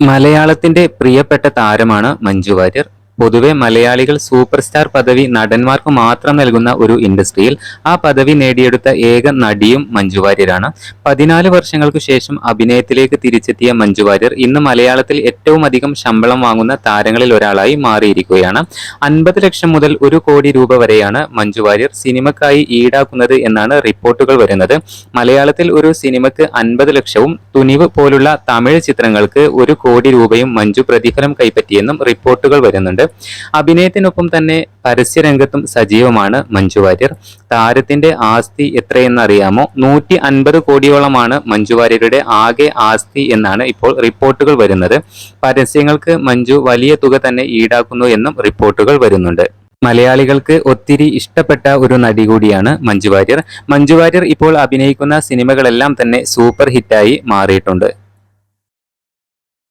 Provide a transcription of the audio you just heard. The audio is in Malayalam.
മലയാളത്തിന്റെ പ്രിയപ്പെട്ട താരമാണ് മഞ്ജു വാര്യർ. പൊതുവെ മലയാളികൾ സൂപ്പർ സ്റ്റാർ പദവി നടന്മാർക്ക് മാത്രം നൽകുന്ന ഒരു ഇൻഡസ്ട്രിയിൽ ആ പദവി നേടിയെടുത്ത ഏക നടിയും മഞ്ജു വാര്യരാണ്. പതിനാല് വർഷങ്ങൾക്ക് ശേഷം അഭിനയത്തിലേക്ക് തിരിച്ചെത്തിയ മഞ്ജു വാര്യർ ഇന്ന് മലയാളത്തിൽ ഏറ്റവും അധികം ശമ്പളം വാങ്ങുന്ന താരങ്ങളിൽ ഒരാളായി മാറിയിരിക്കുകയാണ്. അൻപത് ലക്ഷം മുതൽ ഒരു കോടി രൂപ വരെയാണ് മഞ്ജു വാര്യർ സിനിമക്കായി ഈടാക്കുന്നത് എന്നാണ് റിപ്പോർട്ടുകൾ വരുന്നത്. മലയാളത്തിൽ ഒരു സിനിമക്ക് അൻപത് ലക്ഷവും തുനിവ് പോലുള്ള തമിഴ് ചിത്രങ്ങൾക്ക് ഒരു കോടി രൂപയും മഞ്ജു പ്രതിഫലം കൈപ്പറ്റിയെന്നും റിപ്പോർട്ടുകൾ വരുന്നുണ്ട്. അഭിനയത്തിനൊപ്പം തന്നെ പരസ്യരംഗത്തും സജീവമാണ് മഞ്ജു വാര്യർ. താരത്തിന്റെ ആസ്തി എത്രയെന്നറിയാമോ? നൂറ്റി അൻപത് കോടിയോളമാണ് മഞ്ജു വാര്യരുടെ ആകെ ആസ്തി എന്നാണ് ഇപ്പോൾ റിപ്പോർട്ടുകൾ വരുന്നത്. പരസ്യങ്ങൾക്ക് മഞ്ജു വലിയ തുക തന്നെ ഈടാക്കുന്നു എന്നും റിപ്പോർട്ടുകൾ വരുന്നുണ്ട്. മലയാളികൾക്ക് ഒത്തിരി ഇഷ്ടപ്പെട്ട ഒരു നടി കൂടിയാണ് മഞ്ജു വാര്യർ. മഞ്ജു വാര്യർ ഇപ്പോൾ അഭിനയിക്കുന്ന സിനിമകളെല്ലാം തന്നെ സൂപ്പർ ഹിറ്റായി മാറിയിട്ടുണ്ട്.